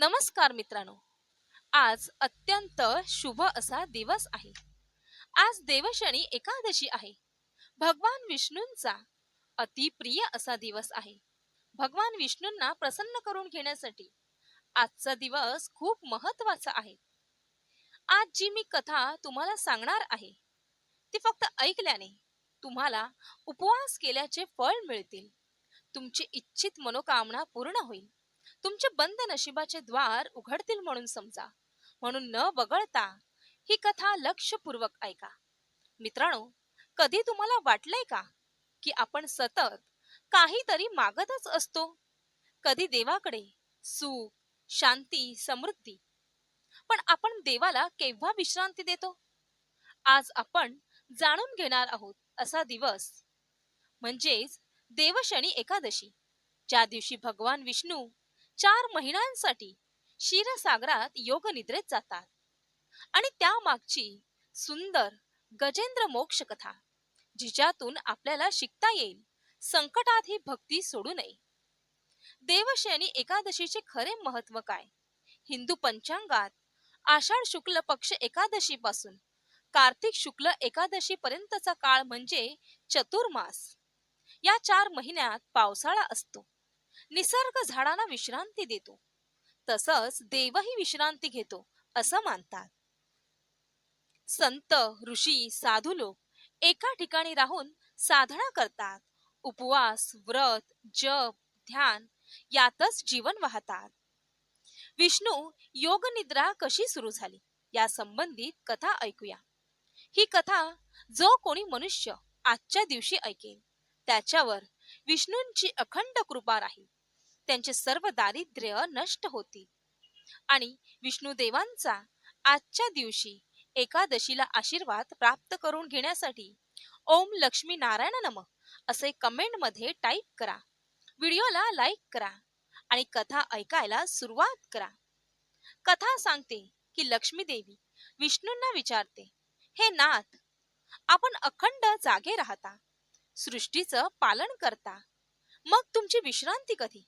नमस्कार मित्रांनो. आज अत्यंत शुभ असा दिवस आहे. आज देवशनी एकादशी आहे. भगवान विष्णूंचा अतिप्रिय असा दिवस आहे. भगवान विष्णूंना प्रसन्न करून घेण्यासाठी आजचा दिवस खूप महत्त्वाचा आहे. आज जी मी कथा तुम्हाला सांगणार आहे ती फक्त ऐकल्याने तुम्हाला उपवास केल्याचे फळ मिळतील. तुमची इच्छित मनोकामना पूर्ण होईल. तुमचे बंद नशिबाचे द्वार उघडतील म्हणून समजा. म्हणून न वगळता ही कथा लक्षपूर्वक ऐका. मित्रांनो कधी तुम्हाला वाटलंय का की आपण सतत काहीतरी मागतच असतो? कधी देवाकडे सुख शांती समृद्धी? पण आपण देवाला केव्हा विश्रांती देतो? आज आपण जाणून घेणार आहोत असा दिवस. म्हणजेच देवशनी एकादशी. ज्या दिवशी भगवान विष्णू चार महिन्यांसाठी क्षीरसागरात योग निद्रेत जातात. आणि त्या मागची सुंदर गजेंद्र मोक्ष कथा जिच्यातून आपल्याला शिकता येईल संकटात ही भक्ती सोडू नये. देवशयनी एकादशीचे खरे महत्त्व काय? हिंदू पंचांगात आषाढ शुक्ल पक्ष एकादशी पासून कार्तिक शुक्ल एकादशी पर्यंतचा काळ म्हणजे चतुर्मास. या चार महिन्यात पावसाळा असतो. निसर्ग झाडांना विश्रांती देतो. तसंच देवही विश्रांती घेतो असं मानतात. संत ऋषी साधू लोक एका ठिकाणी राहून साधना करतात. उपवास व्रत जप ध्यान यातच जीवन वाहतात. विष्णू योग निद्रा कशी सुरू झाली या संबंधित कथा ऐकूया. ही कथा जो कोणी मनुष्य आजच्या दिवशी ऐकेल त्याच्यावर विष्णूंची अखंड कृपा राहील. त्यांचे सर्व दारिद्र्य नष्ट होतील आणि विष्णू देवांचा आजच्या दिवशी एकादशीला आशीर्वाद प्राप्त करून घेण्यासाठी ओम लक्ष्मी नारायण नम असे कमेंटमध्ये टाईप करा. व्हिडिओला लाईक करा आणि कथा ऐकायला सुरुवात करा. कथा सांगते की लक्ष्मी देवी विष्णूंना विचारते हे नाथ आपण अखंड जागे राहता. सृष्टीचं पालन करता. मग तुमची विश्रांती कधी?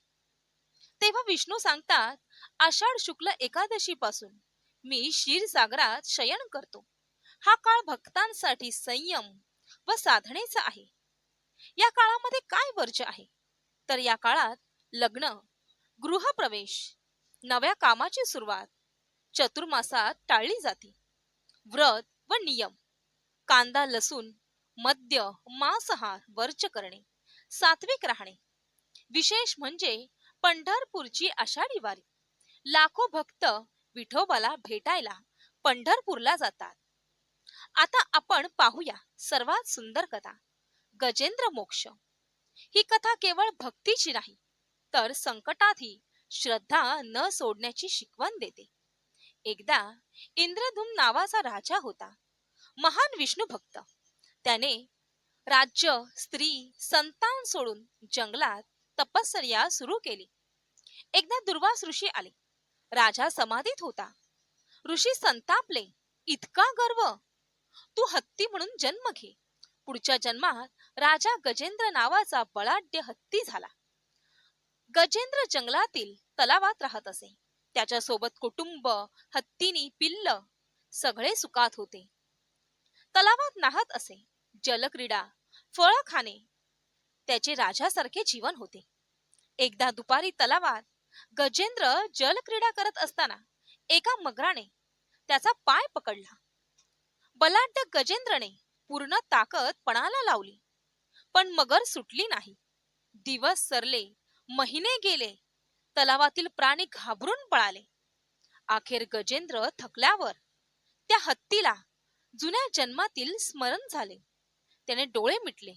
तेव्हा विष्णू सांगतात आषाढ शुक्ल एकादशीपासून मी क्षीरसागरात शयन करतो. हा काळ भक्तांसाठी संयम व साधनेचा आहे. या काळामध्ये काय वर्ज आहे? तर या काळात लग्न गृहप्रवेश नव्या कामाची सुरुवात चतुर्मासात टाळली जाते. व्रत व नियम कांदा लसूण मद्य मांसाहार वर्ज करणे सात्विक राहणे. विशेष म्हणजे पंढरपूरची आषाढी वारी लाखो भक्त विठोबाला भेटायला पंढरपूरला जातात. आता आपण पाहूया सर्वात सुंदर कथा गजेंद्र मोक्ष. ही कथा केवळ भक्तीची नाही तर संकटातही श्रद्धा न सोडण्याची शिकवण देते. एकदा इंद्रधुम नावाचा राजा होता महान विष्णू भक्त. त्याने राज्य स्त्री संतान सोडून जंगलात तपश्चर्या सुरू केली. एकदा दुर्वास ऋषी आले. राजा समाधीत होता. ऋषी संतापले इतका गर्व! तू हत्ती म्हणून जन्म घे. पुढच्या जन्मात राजा गजेंद्र नावाचा बलाढ्य हत्ती झाला. गजेंद्र जंगलातील तलावात राहत असे. त्याच्या सोबत कुटुंब हत्तीनी पिल्ल सगळे सुखात होते. तलावात नाहत असे. जलक्रीडा फळ खाणे त्याचे राजासारखे जीवन होते. एकदा दुपारी तलावात गजेंद्र जलक्रीडा करत असताना एका मगराने त्याचा पाय पकडला. बलाढ्य गजेंद्रने पूर्ण ताकद पणाला लावली पण मगर सुटली नाही. दिवस सरले महिने गेले तलावातील प्राणी घाबरून पळाले. अखेर गजेंद्र थकल्यावर त्या हत्तीला जुन्या जन्मातील स्मरण झाले. त्याने डोळे मिटले.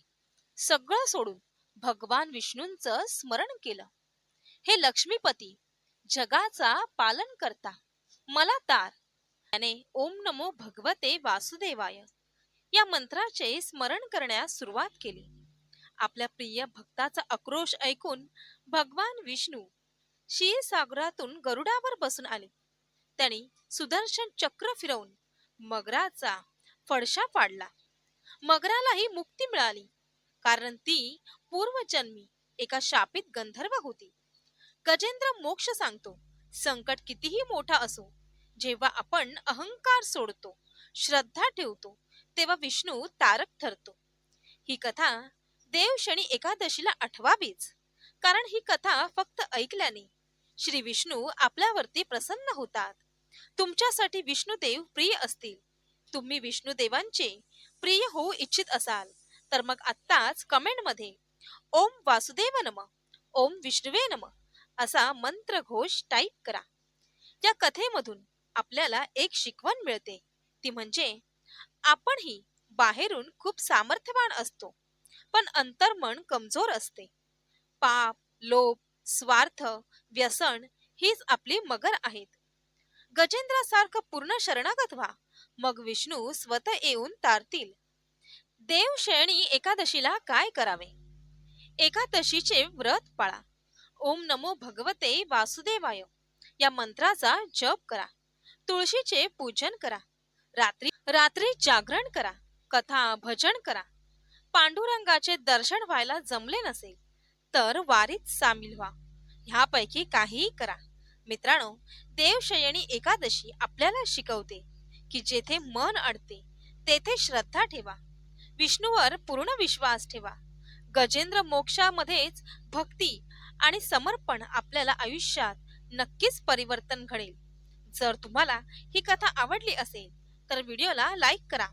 सगळं सोडून भगवान विष्णूंचं स्मरण केलं. हे लक्ष्मीपती जगाचा पालन करता मला तार. त्याने ओम नमो भगवते वासुदेवाय या मंत्राचे स्मरण करण्यास सुरुवात केली. आपल्या प्रिय भक्ताचा आक्रोश ऐकून भगवान विष्णू क्षीरसागरातून गरुडावर बसून आले. त्यांनी सुदर्शन चक्र फिरवून मगराचा फडशा पाडला मगरालाही मुक्ती मिळाली. कारण ती पूर्वजन्मी एका शापित गंधर्व होती. गजेंद्र मोक्ष सांगतो संकट कितीही मोठा असो जेव्हा आपण अहंकार सोडतो श्रद्धा ठेवतो तेव्हा विष्णू तारक ठरतो. ही कथा देवशनी एकादशीला आठवावीच कारण ही कथा फक्त ऐकल्याने श्री विष्णू आपल्यावरती प्रसन्न होतात. तुमच्यासाठी विष्णुदेव प्रिय असतील. तुम्ही विष्णुदेवांचे प्रिय होऊ इच्छित असाल. तर मग आत्ताच कमेंटमध्ये ओम वासुदेव नम ओम विष्णुवे नम असा मंत्र घोष टाईप करा. या कथेमधून आपल्याला एक शिकवण मिळते. ती म्हणजे आपणही बाहेरून खूप सामर्थ्यवान असतो पण अंतर्मन कमजोर असते. पाप लोभ स्वार्थ व्यसन हीच आपली मगर आहेत. गजेंद्रासारखं पूर्ण शरणागत व्हा. मग विष्णू स्वतः येऊन तारतील. देवशयणी एकादशीला काय करावे? एकादशीचे व्रत पाळा. ओम नमो भगवते वासुदेवाय. या मंत्राचा जप करा. तुळशीचे पूजन करा. रात्री रात्री जागरण करा. कथा भजन करा. पांडुरंगाचे दर्शन व्हायला जमले नसेल तर वारीत सामील व्हा. ह्यापैकी काहीही करा. मित्रांनो देवशयणी एकादशी आपल्याला शिकवते की जेथे मन अडते तेथे श्रद्धा ठेवा. विष्णूवर पूर्ण विश्वास ठेवा. गजेंद्र मोक्षामध्येच भक्ती आणि समर्पण आपल्याला आयुष्यात नक्कीच परिवर्तन घडेल. जर तुम्हाला ही कथा आवडली असेल तर व्हिडिओला लाईक करा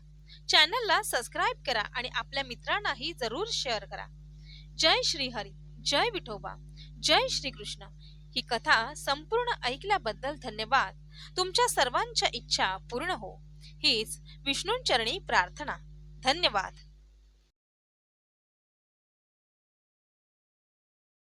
चॅनलला सबस्क्राईब करा आणि आपल्या मित्रांनाही जरूर शेअर करा. जय श्री हरी जय विठोबा जय श्री कृष्ण ही कथा संपूर्ण ऐकल्याबद्दल धन्यवाद. तुमच्या सर्वांच्या इच्छा पूर्ण हो. हीच विष्णूंचरणी प्रार्थना. धन्यवाद.